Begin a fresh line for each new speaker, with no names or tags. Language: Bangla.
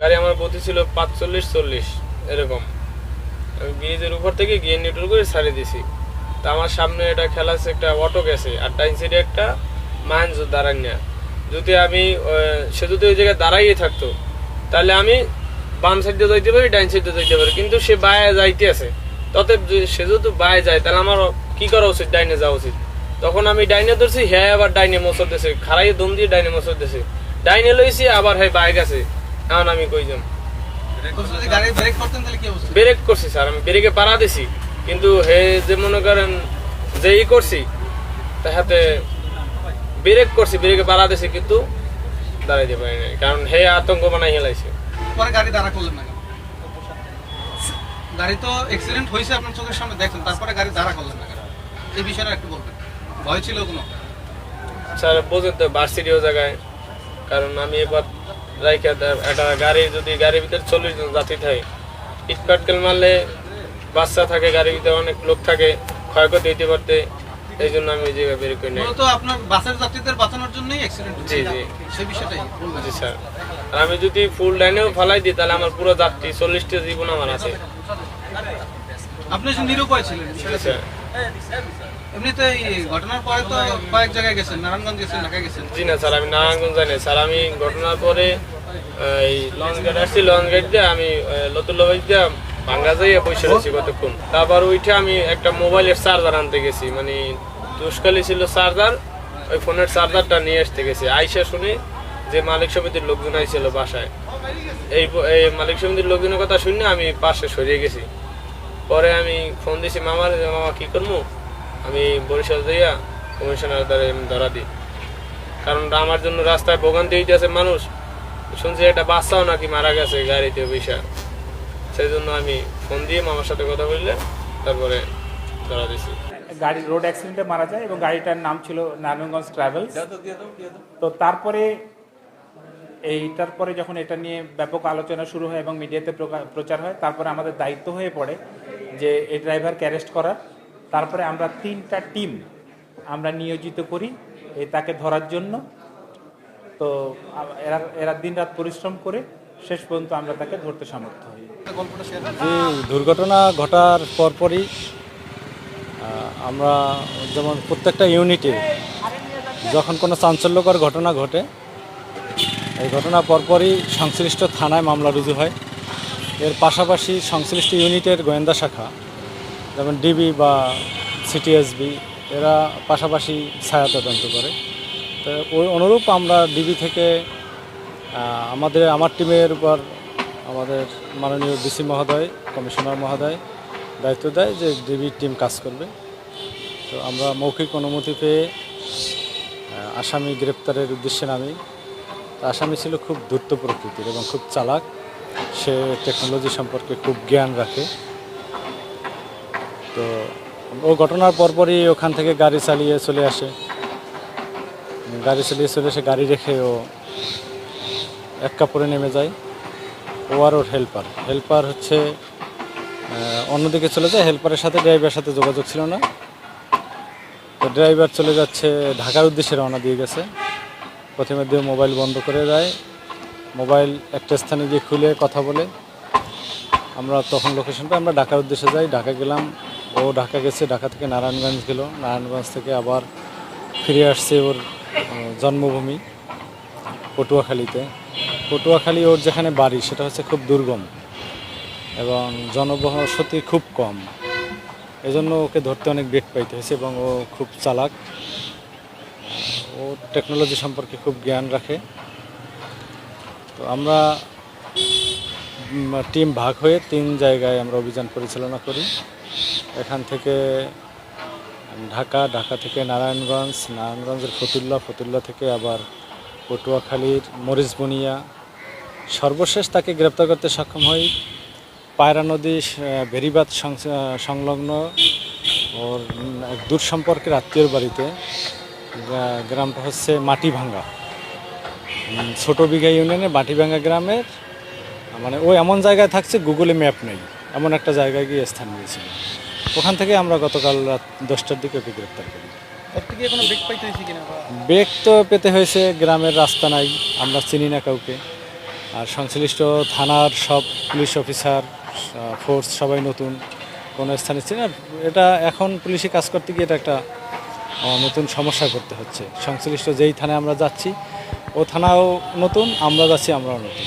গাড়ি আমার গতি ছিল পাঁচচল্লিশ, চল্লিশ, এরকম। আমি ব্রিজের উপর থেকে গিয়ে নিউট্রাল করে ছাড়িয়ে দিছি তা আমার সামনে এটা খেলা একটা অটো গেছে আর ডাইন সাইডে একটা মাইন্স দাঁড়ান যদি আমি সে যদি ওই জায়গায় দাঁড়াইয়ে থাকতো, তাহলে আমি বাম সাইডে যাইতে পারি, ডাইন সাইডে যাইতে পারি, কিন্তু সে বায়ে যাইতে আছে। ততে সে যদি বায়ে যায়, তাহলে আমার কি করা উচিত, ডাইনে যাওয়া উচিত? তখন আমি ডাইনে ধরছি হ্যাঁ আবার ডাইনে মোচর দিছে খারাই দম দিয়ে ডাইনে মোচর দিছে। ডাইনে লইছি, আবার হ্যাঁ বায়ে গেছে। এখন আমি কই যাম?
ব্রেক
করছি স্যার আমি ব্রেকে পাড়া দিছি। কিন্তু হে যে মনে করেন যে ই করছি তাহাতে ব্রেক করছি ব্রেকে পাড়া দিছি কিন্তু দাঁড়াইতে পারি নাই। কারণ হে আতঙ্ক বানাই হেলাইছে।
পরে গাড়ি দাঁড়া করলেন না কেন? গাড়ি তো অ্যাক্সিডেন্ট হয়েছে আপনার চোখের সামনে দেখছেন তারপরে গাড়ি দাঁড়া করলেন না এই বিষয়টা একটু বলবেন। ভয় ছিল কোনো?
স্যার বোঝেন তো ভার্সিটিও জায়গায় কারণ আমি এবার রাইখা একটা গাড়ি যদি গাড়ির ভিতরে চল্লিশ জন যাত্রী থাকে ইটপাটকেল মারলে বাচ্চা থাকে গাড়ির ভিতরে অনেক লোক থাকে ক্ষয়ক্ষতি হইতে পারতে এই জন্য আমি জায়গায় বের করে নেই।
মূলত আপনার বাসের যাত্রীদের বাঁচানোর জন্যই অ্যাক্সিডেন্ট
জি, জি।
সেই বিষয়টাই
জি স্যার। আর আমি যদি ফুল লাইনেও ফালাই দিই তাহলে আমার পুরো যাত্রী চল্লিশটা জীবন আমার আছে।
আপনি নিরুপায় ছিলেন
স্যার। জি না, স্যার, আমি নারায়ণগঞ্জ যাই না স্যার, আমি ঘটনার পরে এই আসছি দিয়ে আমি দিয়ে কতক্ষণ। তারপর উঠে আমি একটা মোবাইলের চার্জার আনতে গেছি মানে দুষ্কালি ছিল চার্জার ওই ফোনের চার্জারটা নিয়ে আসতে গেছি। আইসা শুনে যে মালিক সমিতির লোকজন আইছিল বাসায়, এই মালিক সমিতির লোকজনের কথা শুনে আমি পাশে সরিয়ে গেছি। পরে আমি ফোন দিছি মামার মামা, কি করব আমি বরিশাল যাইয়া কমিশনার দ্বারা ধরা দিই। কারণ আমার জন্য রাস্তায় ভোগান্তি হইতেছে মানুষ। শুনছি একটা বাচ্চাও নাকি মারা গেছে গাড়িতে বৈশা সেই জন্য আমি ফোন দিয়ে মামার সাথে কথা বললে তারপরে ধরা দিছি।
গাড়ি রোড অ্যাক্সিডেন্টে মারা যায় এবং গাড়িটার নাম ছিল নারায়ণগঞ্জ ট্রাভেলস তো তারপরে এইটার পরে যখন এটা নিয়ে ব্যাপক আলোচনা শুরু হয় এবং মিডিয়াতে প্রকা- প্রচার হয় তারপরে আমাদের দায়িত্ব হয়ে পড়ে যে এই ড্রাইভারকে অ্যারেস্ট করার। তারপরে আমরা তিনটা টিম আমরা নিয়োজিত করি এই তাকে ধরার জন্য। তো এরা এরা দিনরাত পরিশ্রম করে শেষ পর্যন্ত আমরা তাকে ধরতে সামর্থ্য হই।
দুর্ঘটনা ঘটার পরপরই আমরা যেমন প্রত্যেকটা ইউনিটে যখন কোনো চাঞ্চল্যকর ঘটনা ঘটে এই ঘটনা পরপরই সংশ্লিষ্ট থানায় মামলা রুজু হয়। এর পাশাপাশি সংশ্লিষ্ট ইউনিটের গোয়েন্দা শাখা যেমন ডিবি বা সিটিএসবি, এরা পাশাপাশি ছায়া তদন্ত করে। তো ওই অনুরূপ আমরা ডিবি থেকে আমাদের, আমার টিমের উপর আমাদের মাননীয় ডিসি মহোদয়, কমিশনার মহোদয় দায়িত্ব দেয় যে ডিবি টিম কাজ করবে। তো আমরা মৌখিক অনুমতি পেয়ে আসামি গ্রেপ্তারের উদ্দেশ্যে নামি। আসামি ছিল খুব দ্রুত প্রকৃতির এবং খুব চালাক। সে টেকনোলজি সম্পর্কে খুব জ্ঞান রাখে। তো ও ঘটনার পরপরই ওখান থেকে গাড়ি চালিয়ে চলে আসে। গাড়ি চালিয়ে চলে এসে গাড়ি রেখে ও এক কাপড়ে নেমে যায়। ও আর ওর হেল্পার হেল্পার হচ্ছে অন্যদিকে চলে যায়। হেল্পারের সাথে ড্রাইভারের সাথে যোগাযোগ ছিল না। তো ড্রাইভার চলে যাচ্ছে, ঢাকার উদ্দেশ্যে রওনা দিয়ে গেছে। প্রথমে দিয়ে মোবাইল বন্ধ করে দেয়। মোবাইল একটা স্থানে গিয়ে খুলে কথা বলে। আমরা তখন লোকেশন পাই আমরা ঢাকার উদ্দেশ্যে যাই। ঢাকা গেলাম। ও ঢাকা গেছে, ঢাকা থেকে নারায়ণগঞ্জ গেল। নারায়ণগঞ্জ থেকে আবার ফিরে আসছে ওর জন্মভূমি পটুয়াখালীতে। পটুয়াখালী ওর যেখানে বাড়ি, সেটা হচ্ছে খুব দুর্গম এবং জনবসতি খুব কম। এজন্য ওকে ধরতে অনেক বেগ পাইতে হয়েছে এবং ও খুব চালাক। ও টেকনোলজি সম্পর্কে খুব জ্ঞান রাখে। তো আমরা টিম ভাগ হয়ে তিন জায়গায় আমরা অভিযান পরিচালনা করি। এখান থেকে ঢাকা ঢাকা থেকে নারায়ণগঞ্জ নারায়ণগঞ্জের ফতুল্লা ফতুল্লা থেকে আবার পটুয়াখালীর মরিচবনিয়া। সর্বশেষ তাকে গ্রেপ্তার করতে সক্ষম হই পায়রা নদী আহ, সংলগ্ন ওর এক দূর সম্পর্কের আত্মীয়র বাড়িতে। গ্রামটা হচ্ছে মাটিভাঙ্গা। ছোট বিঘা ইউনিয়নে মাটিভাঙ্গা গ্রামের মানে ও এমন জায়গায় থাকছে গুগলে ম্যাপ নেই। এমন একটা জায়গায় গিয়ে স্থান নিয়েছিল ওখান থেকে আমরা গতকাল রাত দশটার দিকে ওকে গ্রেপ্তার করি। বেগ তো পেতে হয়েছে গ্রামের রাস্তা নাই আমরা চিনি না কাউকে। আর সংশ্লিষ্ট থানার সব পুলিশ অফিসার ফোর্স সবাই নতুন কোনো স্থানে ছিল না। এটা এখন পুলিশে কাজ করতে গিয়ে এটা একটা নতুন সমস্যা করতে হচ্ছে। সংশ্লিষ্ট যেই থানায় আমরা যাচ্ছি ও থানাও নতুন আমরা যাচ্ছি আমরাও নতুন।